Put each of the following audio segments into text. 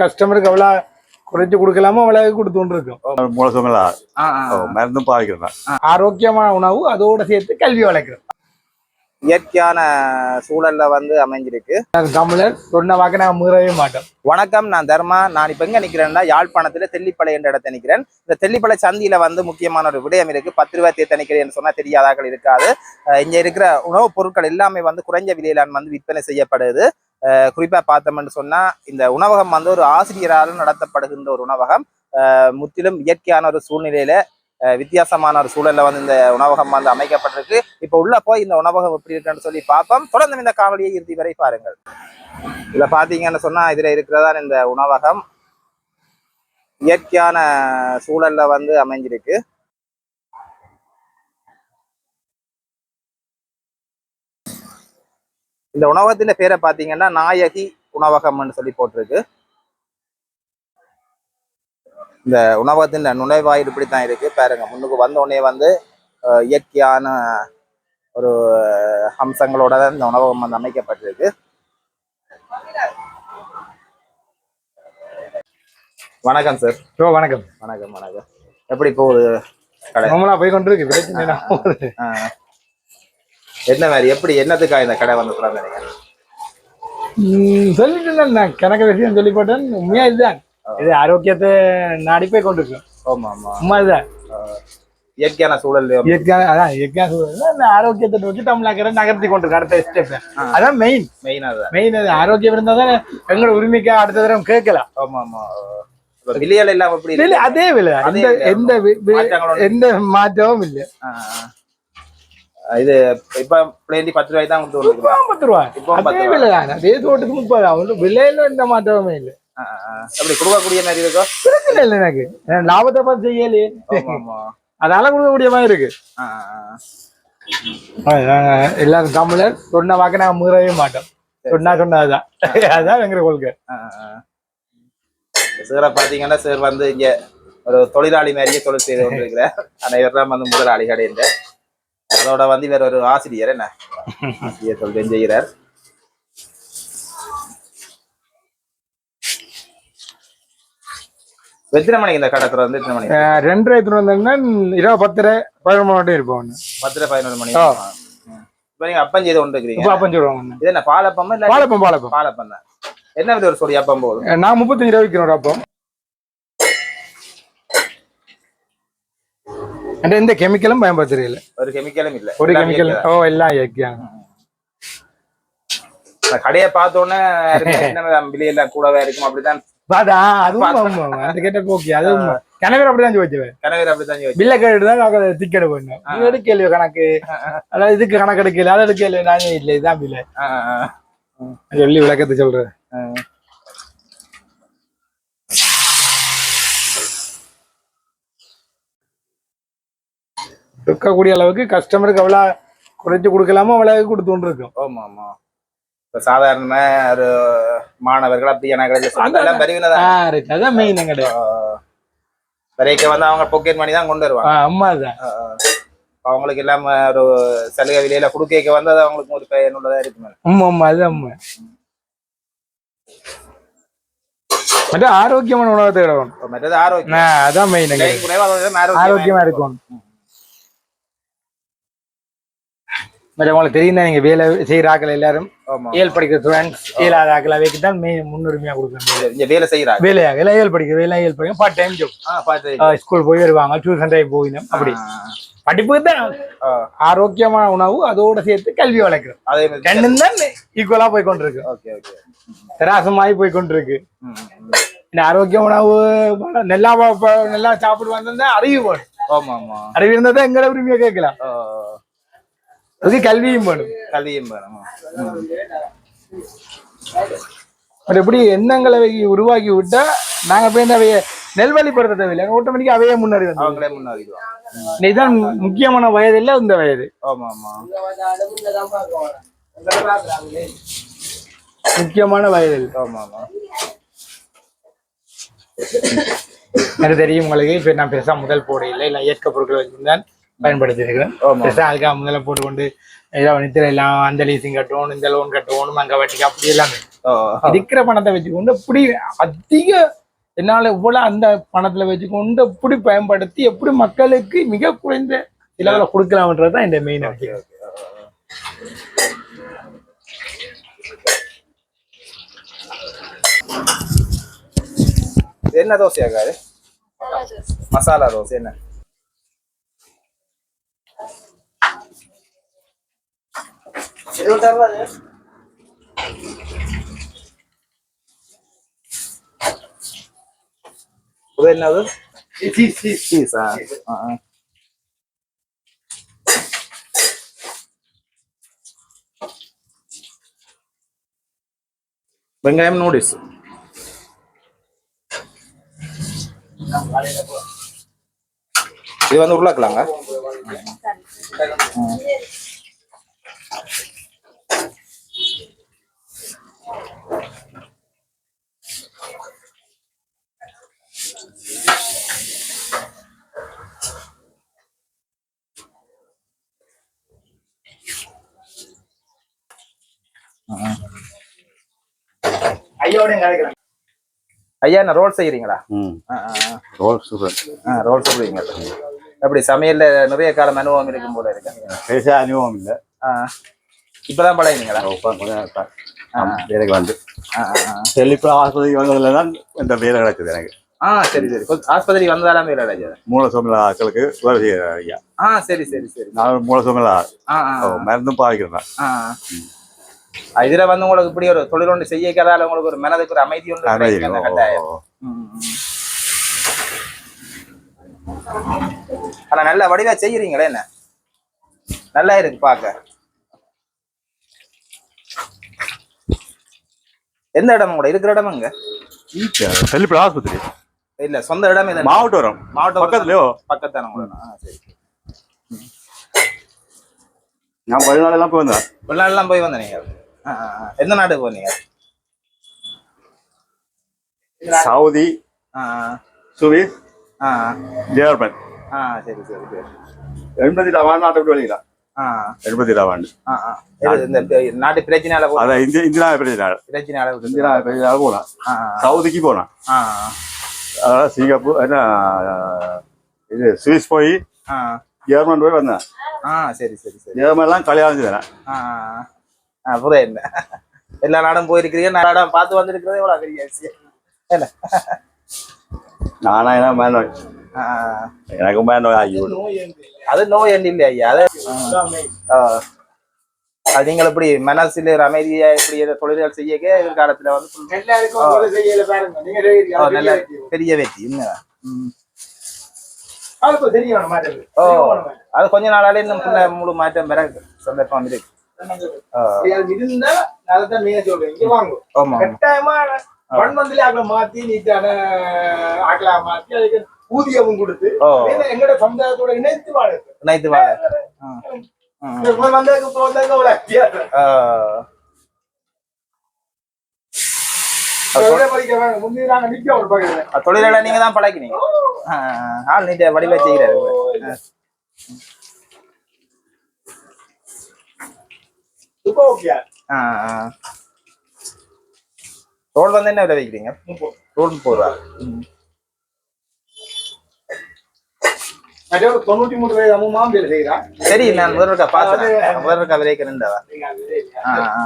கஸ்டமருக்கு எவ்வளோ குறைச்சு கொடுக்கலாமோ அவ்வளவு கொடுத்துட்டு இருக்கோம் முழக்கங்களா. மருந்தும் பாவிக்கிறேன் ஆரோக்கியமான உணவு அதோட சேர்த்து கல்வி வளர்க்குறோம். இயற்கையான சூழல்ல வந்து அமைஞ்சிருக்கு. தமிழர் சொன்ன வாக்க நாங்கள் மீறவே மாட்டோம். வணக்கம் நான் தர்மா. நான் இப்ப எங்க நிக்கிறேன்னா யாழ்ப்பாணத்துல தெல்லிப்பளை என்ற இடத்த நிக்கிறேன். இந்த தெல்லிப்பளை சந்தியில வந்து முக்கியமான ஒரு விடயம் இருக்கு. பத்து ரூபாய் தேத்த நிக்கிறேன்னு சொன்னா தெரியாதாக்கள் இருக்காது. இங்க இருக்கிற உணவுப் பொருட்கள் எல்லாமே வந்து குறைஞ்ச விலையில வந்து விற்பனை செய்யப்படுது. குறிப்பாக குறிப்பா பார்த்தோம்னு சொன்னா இந்த உணவகம் வந்து ஒரு ஆசிரியரால் நடத்தப்படுகின்ற ஒரு உணவகம். முற்றிலும் இயற்கையான ஒரு சூழ்நிலையில வித்தியாசமான ஒரு சூழல்ல வந்து இந்த உணவகம் வந்து அமைக்கப்பட்டிருக்கு. இப்ப உள்ள போய் இந்த உணவகம் எப்படி இருக்குன்னு சொல்லி பார்ப்போம். தொடர்ந்து இந்த காணொலியை இறுதி வரை பாருங்கள். இதுல பாத்தீங்கன்னு சொன்னா இதுல இருக்கிறதான் இந்த உணவகம். இயற்கையான சூழல்ல வந்து அமைஞ்சிருக்கு. இந்த உணவகத்தின் பேரை பாத்தீங்கன்னா நாயகி உணவகம்னு சொல்லி போட்டிருக்கு. இந்த உணவகத்தின் நுழைவாயில் இப்படித்தான் இருக்கு. பாருங்க முன்னுக்கு வந்த உடனே வந்து இயற்கையான ஒரு அம்சங்களோட தான் இந்த உணவகம் வந்து அமைக்கப்பட்டிருக்கு. வணக்கம் சார் ஸோ வணக்கம். வணக்கம் வணக்கம். எப்படி போகுது? கடை. நம்மளா போய் கொண்டு இருக்கு பிரச்சனை. என்ன மாதிரி எப்படி என்னத்துக்காக இந்த கடை வந்து திறந்தீங்க? ம், சொல்லிட்டு நான் கணக்கு விஷயம் சொல்லி போட்டேன். உண்மையா இதுதான். இது ஆரோக்கியத்தை நாடி போய் கொண்டு இருக்கோம் ஆமா ஆமா. உண்மை இதுதான். இயற்கையான சூழல் இயற்கையான அதான் இயற்கையான இந்த ஆரோக்கியத்தை நோக்கி தமிழாக்கிற நகர்த்தி கொண்டு இருக்கு. அடுத்த ஸ்டெப் அதான் மெயின் மெயினா தான் மெயின் அது. ஆரோக்கியம் இருந்தா தான் எங்களோட உரிமைக்கு அடுத்த தடவை கேட்கலாம். ஆமா ஆமா. விலைகள் எல்லாம் எப்படி இல்ல? அதே விலை. எந்த. எந்த மாற்றமும் இல்ல. இது இப்ப பிளேண்டி பத்து ரூபாய்க்கு தான் கொடுத்து பத்து ரூபா இப்போ அதே விலை தான் அதே தோட்டத்துக்கு முப்பது அவனு விலையில எந்த மாற்றமுமே இல்ல. எப்படி கொடுக்கக்கூடிய மாதிரி இருக்கோ? பிரச்சனை இல்லை எனக்கு. லாபத்தை பார்த்து செய்யலையே அதால கொடுக்கக்கூடிய மாதிரி இருக்கு. எல்லாரும் தமிழர். சொன்ன வாக்க நாங்க மீறவே மாட்டோம். சொன்னா சொன்னதுதான் அதான் எங்க கொள்கை. சாரை பாத்தீங்கன்னா சார் வந்து இங்க ஒரு தொழிலாளி மாதிரியே தொழில் செய்து கொண்டிருக்கிறார். ஆனா இவரெல்லாம் வந்து முதலாளி கிடையாது அதோட வந்து இவர் ஒரு ஆசிரியர் என்ன? ஆசிரியர் தொழில் செய்கிறார் எத்தனை மணிக்கு இந்த கடை திறந்து? எத்தனை அஹ் ரெண்டரை இரவு பத்தரை பதினொன்று மட்டும் இருப்போம் பத்தரை பதினொரு மணி. இப்ப நீங்க அப்பம் செய்து கொண்டு இப்ப இருக்கிறீங்க அப்பம் சொல்லுவாங்க இது என்ன பாலப்பமா இல்ல பாலப்பம் பாலப்பம். பாலப்பம் தான் என்ன வித ஒரு சொடி அப்பம் நான் முப்பத்தஞ்சு ரூபா விற்கிறோம் ஒரு அப்பம். அந்த எந்த கெமிக்கலும் பயன்படுத்துறதில்ல ஒரு கெமிக்கலும் இல்ல. ஒரு கெமிக்கல் ஓ எல்லாம். நான் கடையை பார்த்த உடனே என்ன விலையெல்லாம் கூடவே இருக்கும் அப்படிதான் பாதா அதுவும். அந்த கேட்ட போக்கி அதுவும் கணவர் அப்படிதான் வச்சுவேன் கணவர் அப்படித்தான் யோசிச்சு பில்ல கேட்டு தான் டிக்கெட் பண்ணோம் நீ எடுக்கலையோ கணக்கு. அதாவது இதுக்கு கணக்கு எடுக்கல அதை எடுக்கல நானே இல்லை இதான் பில்ல சொல்லி விளக்கத்தை சொல்றேன். இருக்கக்கூடிய அளவுக்கு கஸ்டமருக்கு எவ்வளோ குறைச்சு கொடுக்கலாமோ அவ்வளவு கொடுத்துட்டு இருக்கோம் ஆமா ஆமா. இப்ப சாதாரணமா ஒரு மாணவர்கள் அப்படி எனக்கு அதான் மெயின் எங்கட வரைக்க வந்து அவங்க பாக்கெட் மணி தான் கொண்டு வருவாங்க. அம்மா தான். அவங்களுக்கு எல்லாம் ஒரு சலுகை விலையில குடுக்க வந்து அது அவங்களுக்கு ஒரு பயனுள்ளதா இருக்குமே. உண்மை உண்மை அது உண்மை மற்ற ஆரோக்கியமான உணவை தேடணும் மற்றது ஆரோக்கியம். அதான் மெயின் ஆரோக்கியமா இருக்கும். மற்ற உங்களுக்கு தெரியும் தான் நீங்க வேலை செய்யற ஆக்கள் எல்லாரும் ஏழு படிக்கிற ஸ்டூடெண்ட்ஸ் ஏழாவது ஆக்கள் அவைக்கு தான் மெயின் முன்னுரிமையா கொடுக்கணும். இங்க வேலை செய்யறாங்க. வேலையாக இல்லை ஏழு படிக்கிற வேலை ஏழு படிக்க பார்ட் டைம் ஜாப் ஸ்கூல் போய் வருவாங்க டியூஷன் டைம் போயிடும் அப்படி. படிப்பு தான் ஆரோக்கியமான உணவு அதோட சேர்த்து கல்வி வளர்க்குறது அதே ரெண்டும் தான் ஈக்குவலா போய் கொண்டிருக்கு. Okay okay. சராசமாயி போய் கொண்டிருக்கு. இந்த ஆரோக்கிய உணவு நல்லா நல்லா சாப்பிட்டு வந்தா அறிவு வேணும். ஆமா ஆமா. அறிவு இருந்தா தான் எங்களை உரிமையை கேட்கலாம். ஆ, அது கல்வியும் வேணும். கல்வியும் வேணும். பட் எப்படி எண்ணங்களை உருவாக்கி விட்டா நாங்க போய் அவைய நெல்வழிப்படுத்த தேவையில்லை. ஆட்டோமேட்டிக்கா அவையே முன்னாடி வந்து அவங்களே முன்னாடிடுவாங்க இதுதான் முக்கியமான வயது இல்ல இந்த வயது. ஆமா ஆமா. முக்கியமான வயது. ஆமா ஆமா. எனக்கு தெரியும் உங்களுக்கு இப்ப நான் பெருசா முதல் போடையில இல்ல இயற்கை பொருட்கள் வச்சுதான் பயன்படுத்தி இருக்கிறேன் அதுக்காக முதல்ல போட்டுக்கொண்டு ஏதோ நித்திர எல்லாம் அந்த லீசிங் கட்டணும் இந்த லோன் கட்டணும் அங்க வட்டிக்கு அப்படி எல்லாமே. இருக்கிற பணத்தை வச்சுக்கொண்டு எப்படி அதிக என்னால இவ்வளவு அந்த பணத்துல வச்சுக்கொண்டு எப்படி பயன்படுத்தி எப்படி மக்களுக்கு மிக குறைந்த செலவுல கொடுக்கலாம்ன்றது தான் இந்த மெயின் என்ன தோசையாக்கா அது மசாலா தோசை என்ன? இது என்னது சீஸா ஆ ஆ. வெங்காயம் நூடில்ஸ் இது வந்து உருளைக்கலாங்க ஐயோட கிடைக்கிறேன் ஐயா என்ன ரோல் செய்யறீங்களா. ரோல் சூப்பர் ஆ ரோல் சொல்றீங்க எப்படி சமையல்ல நிறைய காலம் அனுபவம் இருக்கும் போல இருக்கு. பெருசாக அனுபவம் இல்லை. ஆ. இப்பதான் பழகினீங்களா? வேலைக்கு வந்து. ஆ, ஆ, ஆ. செல்லிப்பு ஆஸ்பத்திரிக்கு வந்ததுல தான் இந்த வேலை கிடைச்சது எனக்கு. ஆ சரி சரி. ஆஸ்பத்திரி வந்ததாலாம் வேலை கிடைச்சது மூல சோமில ஆட்களுக்கு உதவி செய்யற ஐயா. ஆ சரி சரி சரி நான் மூல சோமில ஆ ஆ மருந்தும் பாவிக்கிறேன் இதுல வந்து உங்களுக்கு இப்படி ஒரு தொழில் ஒன்று செய்ய கதால உங்களுக்கு ஒரு மனதுக்கு ஒரு அமைதி ஒன்று கட்டாயம். ஆனா நல்ல வடிவா செய்யறீங்களே என்ன? நல்லா இருக்கு பாக்க எந்த இடம் கூட இருக்கிற இடம் எங்க? செல்லிப்பு ஆஸ்பத்திரி. இல்ல சொந்த இடம் இது மாவட்டம் மாவட்டம் பக்கத்துலயோ? பக்கத்தான சரி. நான் பதினாலு எல்லாம் போய் வந்தேன். வெளிநாடுலாம் போய் வந்த நீங்க. எந்த நாடு போனீங்க? Saudi Swiss German. ஆ சரி சரி சரி எண்பத்தி ஆண்டு நாட்டை விட்டு வெளியில ஆ எண்பத்தி ஆண்டு ஆ ஆ இது இந்த நாட்டு பிரச்சனையால போ- அதான் இந்தியா இந்தியா பிரச்சனை பிரச்சனையால இந்தியா பிரச்சனை போனேன் ஆ சவுதிக்கு போனேன் ஆ அதாவது சிங்கப்பூர் என்ன இது சுவிஸ் போய் ஜெர்மன் போய் வந்தேன் ஆ சரி சரி சரி ஜெர்மன்லாம் கல்யாணம் செய்தேன் ஆ ஆ புரிய என்ன எல்லா நாடும் போயிருக்கிறீங்க நாடம் பார்த்து வந்திருக்கிறதே எவ்வளோ பெரிய விஷயம் என்ன நானா என்ன ஆ, எனக்கு மேனோய் ஐயோ அது நோய் எண்ணி இல்லை ஐயா அது நீங்கள் இப்படி மனசில் அமைதியா இப்படி ஏதோ தொழில்கள் செய்ய எதிர்காலத்துல வந்து நல்ல பெரிய வெற்றி. ஓ அது கொஞ்ச நாளாலே இன்னும் முழு மாற்றம் பெற சந்தர்ப்பம் இருக்கு ஆமா ஒன் மந்த்ல ஆக்கல மாத்தி நீட்டான ஆக்கலா மாத்தி அதுக்கு ஊதியமும் கொடுத்து எங்களோட சமுதாயத்தோட இணைத்து வாழ படிக்க வேணும். முந்தி நாங்க தான் பழக்கினீங்க ஆள் நீட்ட வடிவா செய்கிறாரு. ரோல் வந்து என்ன விலை வைக்கிறீங்க ரோல் முப்பது ரூபா ம். அதே ஒரு தொண்ணூத்தி மூணு வயது அம்மா வேலை செய்யறான் சரி நான் முதல் இருக்கா பார்த்தேன் முதல் இருக்கா விலைக்கு ரெண்டவா ஆ ஆ.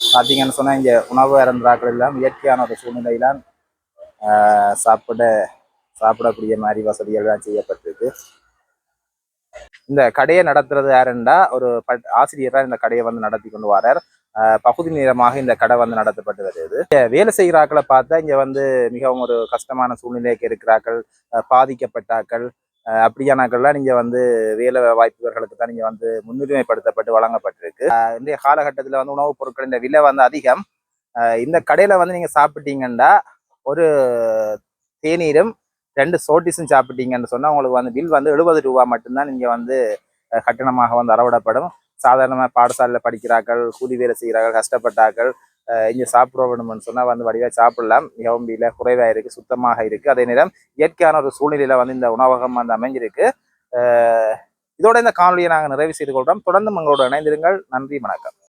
பார்த்தீங்கன்னு சொன்னா இங்க உணவு அருந்தாக்கள் எல்லாம் இயற்கையான ஒரு சூழ்நிலையிலாம் ஆஹ், சாப்பிட சாப்பிடக்கூடிய மாதிரி வசதிகள் எல்லாம் செய்யப்பட்டிருக்கு. இந்த கடையை நடத்துறது யாருண்டா? ஒரு பட் ஆசிரியர் தான் இந்த கடையை வந்து நடத்தி கொண்டு வரார். ஆஹ், பகுதி நேரமாக இந்த கடை வந்து நடத்தப்பட்டு வருது வேலை செய்கிறாக்களை பார்த்தா இங்க வந்து மிகவும் ஒரு கஷ்டமான சூழ்நிலைக்கு இருக்கிறார்கள். பாதிக்கப்பட்டாக்கள் ஆஹ், அப்படியானாக்கள்லாம் நீங்க வந்து வேலை வாய்ப்புகளுக்கு தான் நீங்கள் வந்து முன்னுரிமைப்படுத்தப்பட்டு வழங்கப்பட்டிருக்கு. இன்றைய காலகட்டத்தில் வந்து உணவுப் பொருட்களின் விலை வந்து அதிகம். ஆஹ், இந்த கடையில வந்து நீங்க சாப்பிட்டீங்கன்னா ஒரு தேநீரும் ரெண்டு சோட்டிஸும் சாப்பிட்டீங்கன்னு சொன்னால் உங்களுக்கு வந்து பில் வந்து எழுபது ரூபா மட்டும்தான் நீங்கள் வந்து கட்டணமாக வந்து அறவிடப்படும். சாதாரணமாக பாடசாலையில் படிக்கிறார்கள் கூலி வேலை செய்கிறார்கள் கஷ்டப்பட்டார்கள் இங்கே சாப்பிட வேணும்னு சொன்னால் வந்து வடிவாக சாப்பிடலாம். மிகவும் விலை குறைவாக இருக்குது சுத்தமாக இருக்குது அதே நேரம் இயற்கையான ஒரு சூழ்நிலையில் வந்து இந்த உணவகம் வந்து அமைஞ்சிருக்கு. இதோட இந்த காணொலியை நாங்கள் நிறைவு செய்து கொள்கிறோம் தொடர்ந்து உங்களோட இணைந்திருங்கள். நன்றி வணக்கம்.